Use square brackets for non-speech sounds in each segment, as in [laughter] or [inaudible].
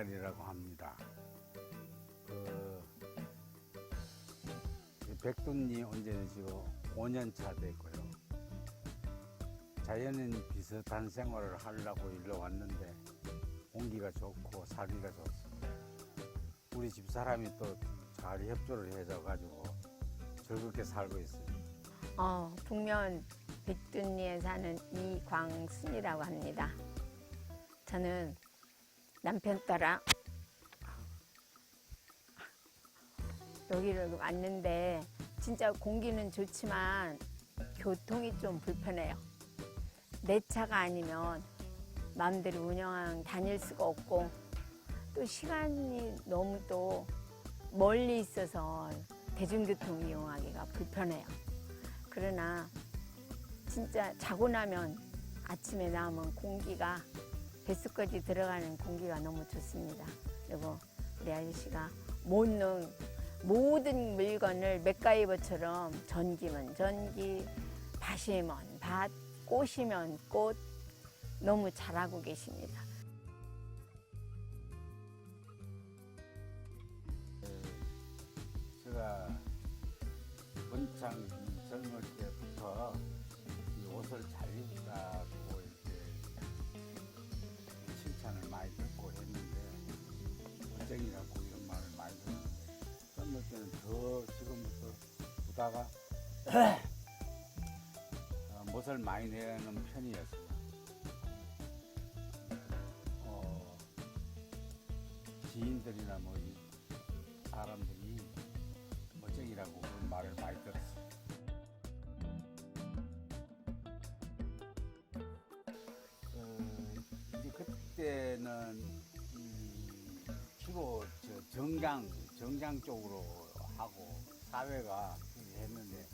백등달이라고 합니다. 그 백두니 온 지는 지금 5년 차 됐고요. 자연인 비슷한 생활을 하려고 일로 왔는데 공기가 좋고 살기가 좋습니다. 우리 집 사람이 또 잘 협조를 해줘 가지고 즐겁게 살고 있습니다. 어, 북면 백둔리에 사는 이광순이라고 합니다. 저는 남편 따라 여기를 왔는데 진짜 공기는 좋지만 교통이 좀 불편해요. 내 차가 아니면 마음대로 운영 다닐 수가 없고 또 시간이 너무 또 멀리 있어서 대중교통 이용하기가 불편해요. 그러나 진짜 자고 나면 아침에 나오면 공기가 뱃속까지 들어가는 공기가 너무 좋습니다. 그리고 우리 아저씨가 모든 모든 물건을 맥가이버처럼 전기면 전기, 밭이면 밭, 꽃이면 꽃 너무 잘하고 계십니다. 제가 번창 젊을 때부터 이 옷을 잘 입다 칭찬을 많이 듣고 했는데 멋쟁이라고 이런 말을 많이 듣는데 젊을 때는 더 지금부터 보다가 [clears throat] 어, 멋을 많이 내는 편이었어요. 어, 지인들이나 뭐이 사람들이 멋쟁이라고 그런 말을 많이 들었어요. 때는 이 주로 저 정장, 정장 쪽으로 하고 사회가 했는데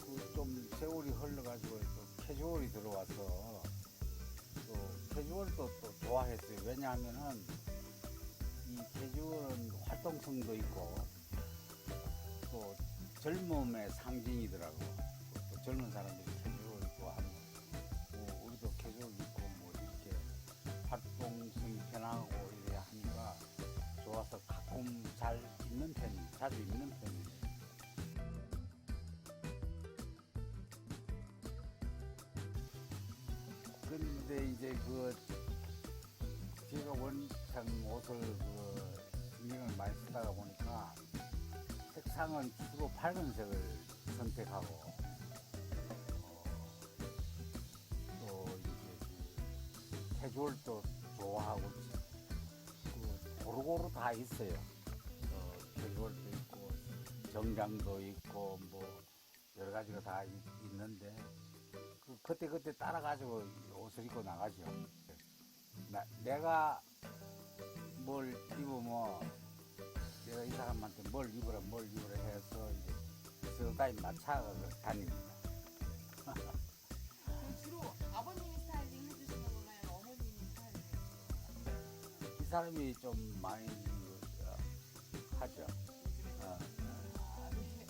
그 좀 세월이 흘러가지고 또 캐주얼이 들어와서 또 캐주얼도 또 좋아했어요. 왜냐하면은 이 캐주얼은 활동성도 있고 또 젊음의 상징이더라고. 또 젊은 사람들이 편하고 이래 하니까 좋아서 가끔 잘 입는 편이 자주 입는 편이에요. 근데 이제 그 제가 원창 옷을 그 신경을 많이 쓰다가 보니까 색상은 주로 밝은 색을 선택하고 어, 또 이제 캐주얼도 좋아하고 그 고루고루 다 있어요. 어, 캐주얼도 있고 정장도 있고 뭐 여러 가지가 다 있, 있는데 그 그때 그때 따라 가지고 옷을 입고 나가죠. 나, 내가 뭘 입으면 내가 이 사람한테 뭘 입으라 뭘 입으라 해서 이제 서다이 맞춰 다닙니다. [laughs] 사람이 좀 많이 어, 하죠. 어, 건가요?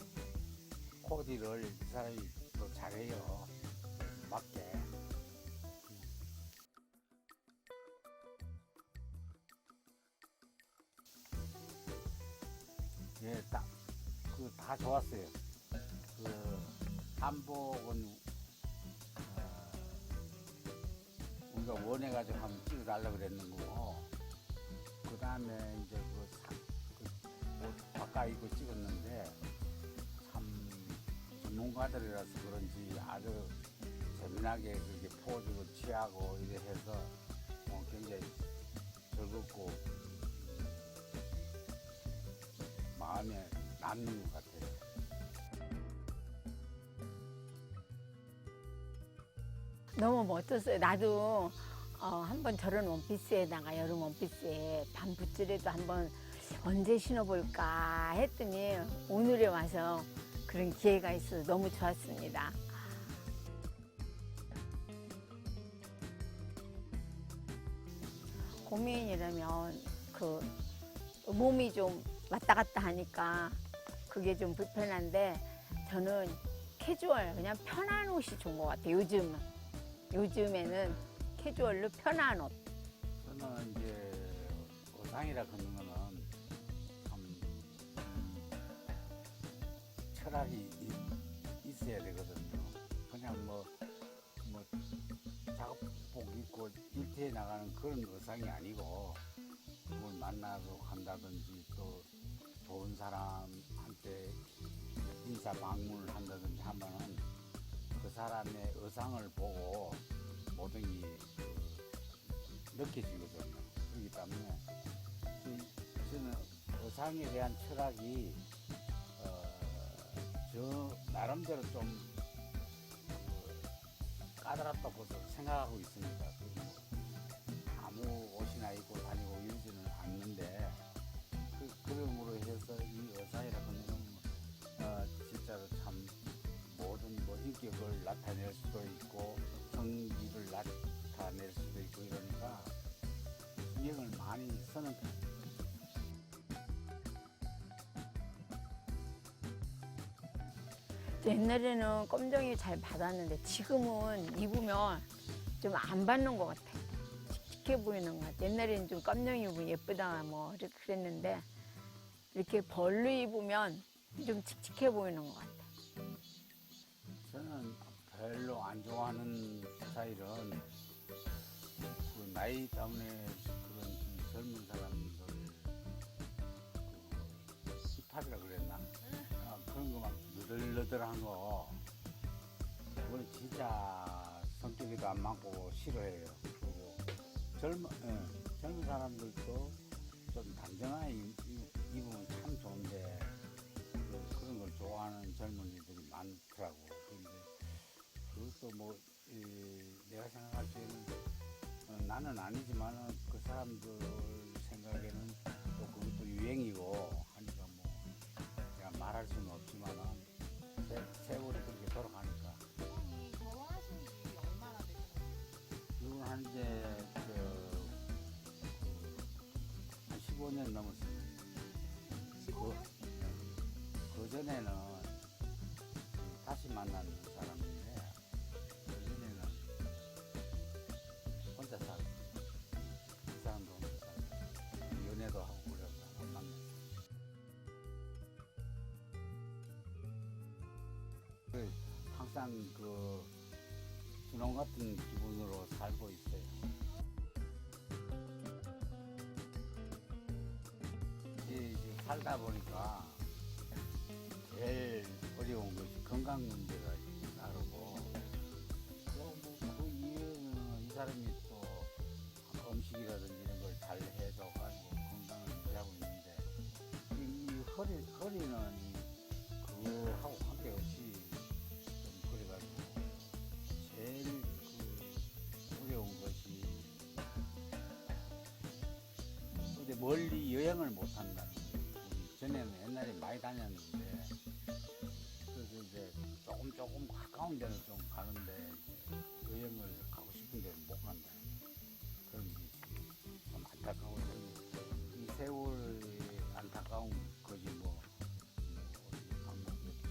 코디를 이 사람이 또 잘해요. 맞게. 예, 딱, 그, 다 좋았어요. 그, 한복은, 어, 우리가 원해가지고 한번 찍어달라고 그랬는 거고, 그 다음에 이제 그, 사, 그, 옷 바꿔 입고 찍었는데, 참, 전문가들이라서 그런지 아주 재미나게 그렇게 포즈를 취하고 이래 해서 어, 굉장히 즐겁고 마음에 남는 것 같아요. 너무 멋졌어요. 나도 어, 한번 저런 원피스에다가 여름 원피스에 반붓질에도 한번 언제 신어볼까 했더니 오늘에 와서 그런 기회가 있어서 너무 좋았습니다. 고민이라면 그 몸이 좀 왔다 갔다 하니까 그게 좀 불편한데 저는 캐주얼 그냥 편한 옷이 좋은 것 같아요. 요즘은 요즘에는 캐주얼로 편한 옷. 저는 이제 의상이라 그런 거는 참 음, 철학이 이- 있어야 되거든요. 그냥 뭐, 뭐, 작업복 입고 일터에 나가는 그런 의상이 아니고, 누굴 만나러 간다든지 또 좋은 사람한테 인사 방문을 한다든지 하면은 그 사람의 의상을 보고 모든 게 그, 느껴지거든요. 그렇기 때문에 저- 저는 의상에 대한 철학이 어, 저 나름대로 좀 그, 까다롭다고 생각하고 있습니다. 아무 옷이나 입고 다니고 이러지는 않는데 그, 그럼으로 해서 이 의상이라는 거는 어, 진짜로 참 모든 뭐 인격을 나타낼 수도 있고 성기를 나타낼 수도 있고 이러니까 신경을 많이 쓰는 편. 옛날에는 껌정이 잘 받았는데 지금은 입으면 좀 안 받는 것 같아. 칙칙해 보이는 것 같아. 옛날에는 좀 껌정이 입으면 예쁘다 뭐 이렇게 그랬는데 이렇게 벌로 입으면 좀 칙칙해 보이는 것 같아. 저는 별로 안 좋아하는 스타일은 그 나이 때문에 그런 좀 젊은 사람들 그 힙합이라 그랬나 어, 그런 거막 너덜너덜한 거 그건 진짜 성격에도 안 맞고 싫어해요. 그리고 젊은 예, 젊은 사람들도 좀 단정하게 입으면 참 좋은데 그- 그런 걸 좋아하는 젊은이들이 많더라고. 근데 그것도 뭐 이, 내가 생각할 때는 어, 나는 아니지만 그 사람들 생각에는 또 그것도 유행이고 하니까 뭐 내가 말할 수는 없지만은 세, 세월이 그렇게 돌아가니까 부모님이 결혼하신 지 얼마나 되셨나요? 이건 한 이제 그 한 15년 넘었어요. 15년? 그 전에는 다시 만난 사람인 항상 그 준홍 같은 기분으로 살고 있어요. 이제 살다 보니까 제일 어려운 것이 건강 문제가 나르고 또뭐그 이유는 이 사람이 또 음식이라든지 이런 걸 잘 해줘가지고 건강을 유지하고 있는데 이, 이 허리 허리는 그거하고 관계없이 멀리 여행을 못. 우리 전에는 옛날에 많이 다녔는데 그래서 이제 조금 조금 가까운 데는 좀 가는데 여행을 가고 싶은 데는 못 간다. 그런 게 좀 안타까워. 이 세월이 안타까운 거지 뭐.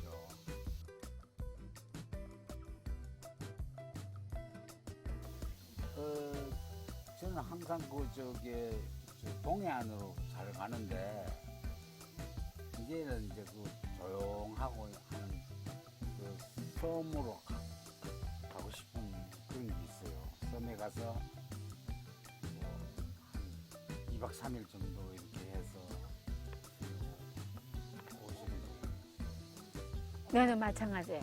뭐. 어, 저는 항상 그 저기 저 동해안으로 잘 가는데 이제는 이제 그 조용하고 하는 그 섬으로 가, 가고 싶은 그런 게 있어요. 섬에 가서 뭐한 2박 3일 정도 이렇게 해서 오시는 거예요. 나도 마찬가지예요.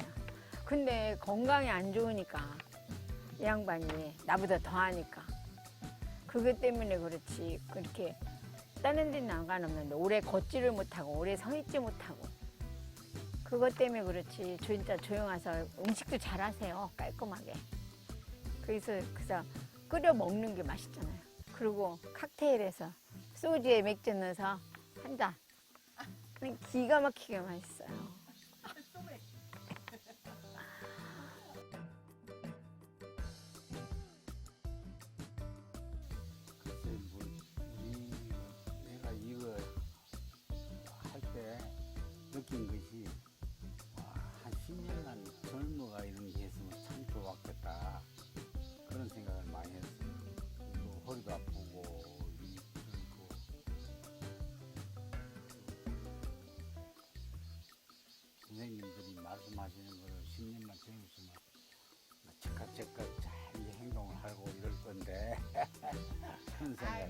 근데 건강이 안 좋으니까 이 양반이 나보다 더 하니까 그것 때문에 그렇지. 그렇게 다른 데는 상관없는데 오래 걷지를 못하고 오래 서 있지 못하고. 그것 때문에 그렇지. 진짜 조용해서 음식도 잘 하세요 깔끔하게. 그래서 그래서 끓여 먹는 게 맛있잖아요. 그리고 칵테일에서 소주에 맥주 넣어서 한잔 기가 막히게 맛있어요 젊어가 이런 게 있으면 참 좋았겠다. 그런 생각을 많이 했어요. 또 허리도 아프고, 선생님들이 말씀하시는 거를 10년만 배우시면 뭐 즉각 즉각 잘 행동을 하고 이럴 건데 [laughs] 그런 생각. 아,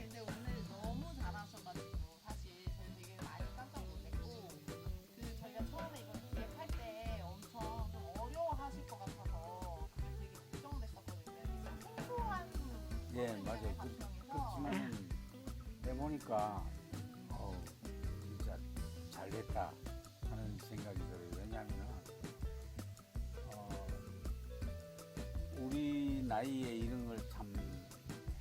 예, 맞아요. 그, 그렇지만은 해보니까 어 진짜 잘 됐다 하는 생각이 들어요. 왜냐하면 어, 우리 나이에 이런 걸 참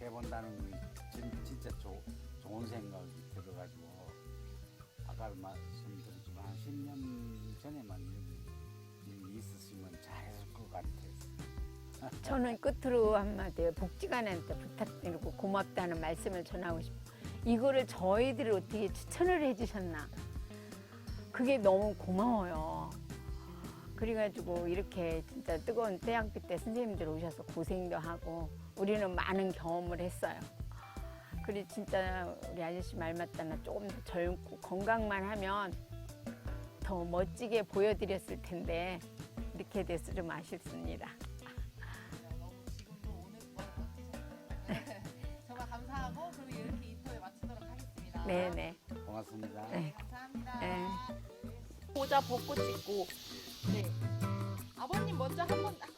해본다는 게 진, 진짜 조, 좋은 생각이 들어가지고 아까 말씀드렸지만 한 10년 전에만 이런 일이 있었으면 잘했을 것 같아요. 저는 끝으로 한마디 복지관한테 부탁드리고 고맙다는 말씀을 전하고 싶어요. 이거를 저희들을 어떻게 추천을 해주셨나. 그게 너무 고마워요. 그래가지고 이렇게 진짜 뜨거운 태양빛 때 선생님들 오셔서 고생도 하고 우리는 많은 경험을 했어요. 그리고 진짜 우리 아저씨 말 맞다나 조금 더 젊고 건강만 하면 더 멋지게 보여드렸을 텐데 이렇게 돼서 좀 아쉽습니다. 네네. 고맙습니다. 네. 감사합니다. 네. 모자 벗고 찍고. 네. 아버님 먼저 한번 딱